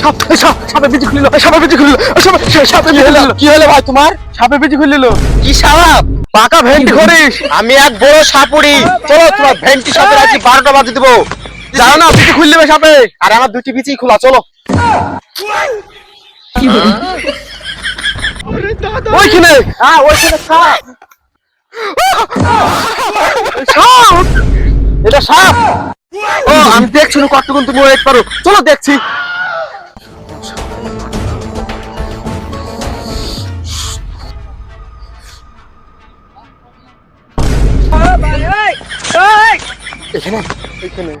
সাপ সাপ সাপে বিচি খুলিল সাপে বিচি খুলিল সাপে সাপে বিচি খুলিল। কি হলো ভাই তোমার? সাপে বিচি খুলিল। কি সাপ? পাকা ভেন্টি করিস। আমি এক বড় সাপুড়ি। চলো তোমার ভেন্টি সাপের বারোটা বাজে দেবো। যাও না বিচি খুললি সাপে। আর আমার দুটি বিচি খোলা চলো। ওইখানে হ্যাঁ ওইখানে সাপ। সাপ! এটা সাপ। ও আমি দেখছি না কতক্ষণ তুমি ওয়েট করো। চলো দেখছি। এখানে এখানে